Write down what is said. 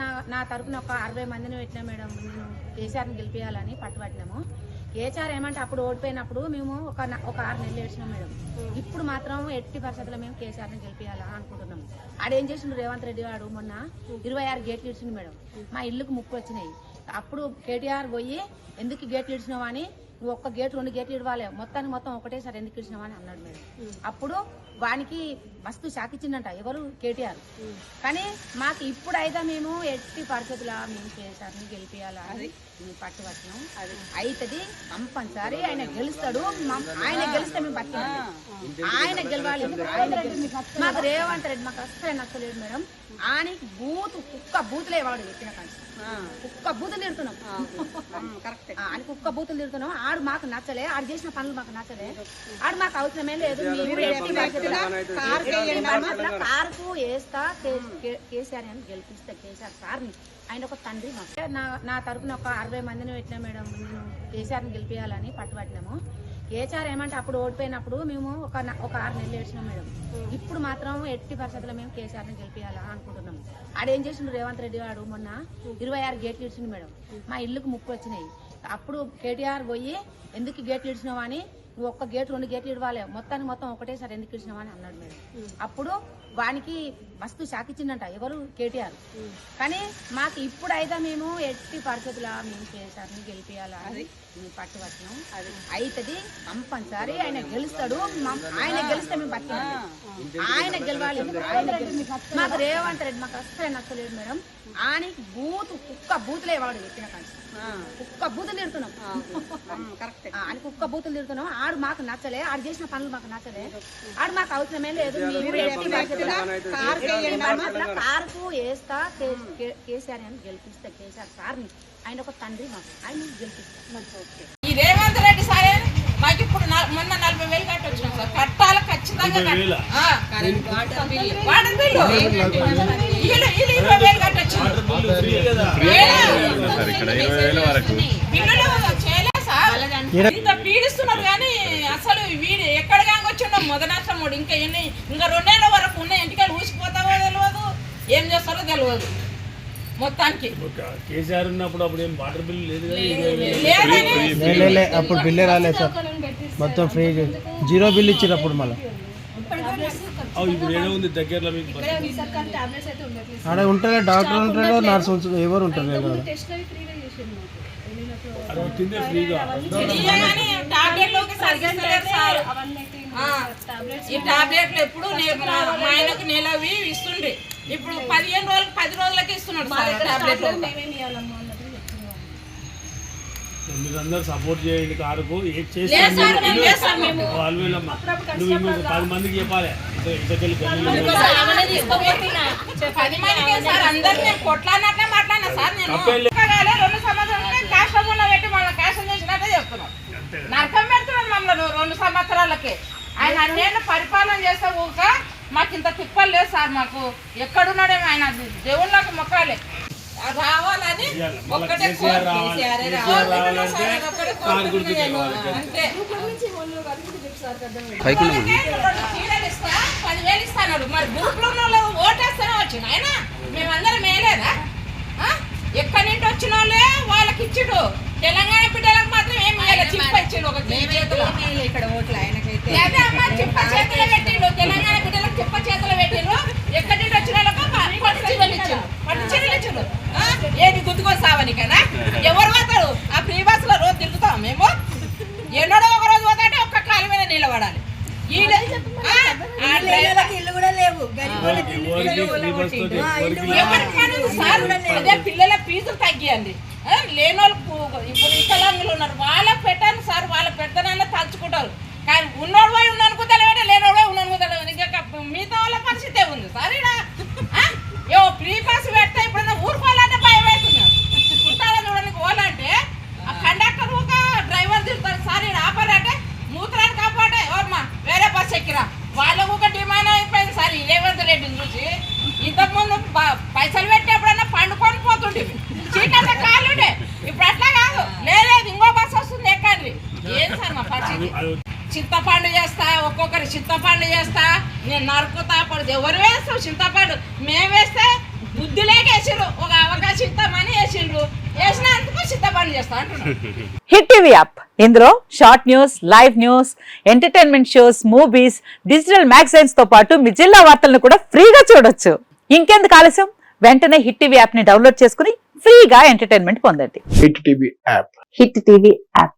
నా నా తరపున ఒక అరవై మందిని పెట్టినా మేడం నేను కేసీఆర్ని గెలిపించాలని పట్టుబట్టినాము. కేసీఆర్ ఏమంటే అప్పుడు ఓడిపోయినప్పుడు మేము ఒక ఒక ఆరు నెలలు ఏడ్చినాం మేడం. ఇప్పుడు మాత్రం ఎట్టి పరిస్థితుల్లో మేము కేసీఆర్ని గెలిపించాలా అనుకుంటున్నాం. ఆడేం చేసిండు రేవంత్ రెడ్డి వాడు మొన్న ఇరవై ఆరు గేట్లు ఇచ్చిండు మేడం. మా ఇల్లుకు ముక్కు వచ్చినాయి. అప్పుడు కేటీఆర్ పోయి ఎందుకు గేట్లు ఇచ్చినావు అని నువ్వు ఒక్క గేట్ రెండు గేట్లు ఇవ్వాలి. మొత్తానికి మొత్తం ఒకటేసారి ఎందుకు ఇచ్చినావు అని అన్నాడు మేడం. అప్పుడు వానికి మస్తు షాక్ ఇచ్చిందంట. ఎవరు? కేటీఆర్. కానీ మాకు ఇప్పుడు అయితే మేము ఎట్టి పరిస్థితుల మేము కేసీఆర్ని గెలిపించాలా అని. మేము పట్టు పట్టినాం. అది అవుతుంది కంపల్సరీ ఆయన గెలుస్తాడు. ఆయన గెలిస్తే మేము పట్టినాం ఆయన గెలవాలి. ఆయన మాకు రేవంత్ రెడ్డి మాకు అసలు నచ్చలేదు మేడం. ఆయనకి బూత్ కుక్క బూతులే వాడు చెప్పిన కానీ. కుక్క బూతులు తిడుతున్నాం. కరెక్ట్. ఆయన కుక్క బూతులు తిడుతున్నాం. ఆడు మాకు నచ్చలే. ఆడు చేసిన పనులు మాకు నచ్చలే. ఆడు మాకు అవసరమే లేదు. కారుకు వేస్తా. కేసీఆర్ అని గెలిపిస్తా కేసీఆర్ సార్ని. ఆయన ఒక తండ్రి నా తరపున ఒక అరవై మందిని పెట్టినా మేడం నేను కేసీఆర్ని గెలిపించాలని పట్టుబట్టినాము. కేసీఆర్ ఏమంటే అప్పుడు ఓడిపోయినప్పుడు మేము ఒక ఒక ఆరు నెలలు ఏడ్చినాం మేడం. ఇప్పుడు మాత్రం ఎట్టి పరిస్థితుల్లో మేము కేసీఆర్ని గెలిపించాలా అనుకుంటున్నాం. ఆడేం చేసిండు రేవంత్ రెడ్డి వాడు మొన్న ఇరవై ఆరు గేట్లు ఇచ్చిండు మేడం. మా ఇల్లుకు ముక్కు వచ్చినాయి. అప్పుడు కేటీఆర్ పోయి ఎందుకు గేట్లు ఇచ్చినావు అని నువ్వు ఒక్క గేట్ రెండు గేట్లు ఇవ్వాలి. మొత్తానికి మొత్తం ఒకటేసారి ఎందుకు ఇచ్చినావు అని అన్నాడు మేడం. అప్పుడు వానికి మస్తు షాక్ ఇచ్చిందంట. ఎవరు? కేటీఆర్. కానీ మాకు ఇప్పుడు అయితే మేము ఎట్టి పరిస్థితుల మేము కేసీఆర్ని గెలిపించాలా అని పట్టు పట్టినాం. అవుతుంది కంపల్సరీ ఆయన గెలుస్తాడు. ఆయన గెలిస్తే మేము పట్టినాం ఆయన గెలవాలి. ఆయన మాకు రేవంత్ రెడ్డి మాకు అసలు నచ్చలేదు మేడం. ఆయనకి బూత్ కుక్క బూతులే వాడు చెప్పిన కానీ కుక్క బూతులు తిడుతున్నాం. ఆయన కుక్క బూతులు తిడుతున్నాం. ఆడు మాకు నచ్చలే ఆడు చేసిన పనులు మాకు నచ్చలే. ఆడు మాకు అవసరమే లేదు కారుకు వేస్తా కేసీఆర్ అని గెలిపిస్తా కేసీఆర్ సార్ని. ఆయన ఒక తండ్రి మాకు. ఆయన గెలిపిస్తా ఈ రేవంత్ రెడ్డి సారే మాకు ఇప్పుడు నా- మొన్న నలభై వేలు కట్టి వచ్చినాం సార్. కట్టాలి ఖచ్చితంగా వాటర్ బిల్లు. ఇరవై వేలు కట్టి సార్ సార్. పీడిస్తున్నారు కానీ వీడు ఎక్కడ వచ్చిండో మొదనష్టముడు ఇంకా ఎన్ని ఇంకా రెండేళ్ళ వరకు ఉన్నాయి ఇంటికి ఊసిపోతావో తెలియదు ఏం చేస్తారో తెలియదు మొత్తానికి. కేసీఆర్ ఉన్నప్పుడు అప్పుడు ఏం వాటర్ బిల్ లేదు అప్పుడు బిల్లే రాలేదు సార్. మొత్తం ఫ్రీ జీరో బిల్ ఇచ్చారు అప్పుడు మళ్ళీ. అవు ఇప్పుడు ఏదో ఉంది దగ్గరలో మీకు ఆడ ఉంటారా డాక్టర్ ఉంటారో నర్స్ ఉంటారో ఎవరు ఉంటారు. అది వచ్చిందే ఫ్రీగా. ఈ టాబ్లెట్లు ఎప్పుడు మా ఆయనకు నెలవి ఇస్తుండే. ఇప్పుడు పదిహేను రోజులకు పది రోజులకి ఇస్తున్నాడు సార్ టాబ్లెట్లు. మీరందరూ సపోర్ట్ చేయండి కారుకు. నువ్వు పది మందికి చెప్పాలి. ఇంతకెళ్ళి నేను నేను కాష్టమున్న పెట్టి మళ్ళీ కాష్టం చేసినట్టే చెప్తున్నాం. నరకం పెడుతున్నాడు మమ్మల్ని రెండు సంవత్సరాలకి. ఆయన అన్నేళ్ళు పరిపాలన చేస్తే ఊక మాకు ఇంత తిప్పలు లేదు సార్ మాకు. ఎక్కడున్నాడేమో ఆయన దేవుళ్ళకి మొక్కాలి. రావాలని ఒక్కటే. అంతే. పదివేలు ఇస్తాడు మరి గ్రూప్లో ఓటేస్తేనే వచ్చిన ఆయన మేమందరం మేలేదా ఇల్లు కూడా లేవు. అదే పిల్లల ఫీజులు తగ్గియండి. ఆ, లేనోళ్ళకు ఇప్పుడు వికలాంగులు ఉన్నారు. వాళ్ళకి పెట్టాను సార్ చింతపండు చేస్తా ఒక్కొక్కరు చింతపండు చేస్తా. నేను నరుకుతా పడుతుంది ఎవరు వేస్తావు చింతపండు? మేము వేస్తే బుద్ధిలేకేసిరు ఒక అవకాశం ఇస్తామని వేసిండ్రు. వేసినందుకు చింతపండు చేస్తా అంటున్నాను హిట్ యాప్. ఇందులో short news live news entertainment shows movies digital మ్యాగజైన్స్తో పాటు మీ జిల్లా వార్తలను కూడా ఫ్రీగా చూడొచ్చు. ఇంకెందుకు ఆలస్యం? వెంటనే హిట్ టీవీ యాప్ని డౌన్లోడ్ చేసుకుని ఫ్రీగా ఎంటర్టైన్మెంట్ పొందండి. Hit TV app. Hit TV app.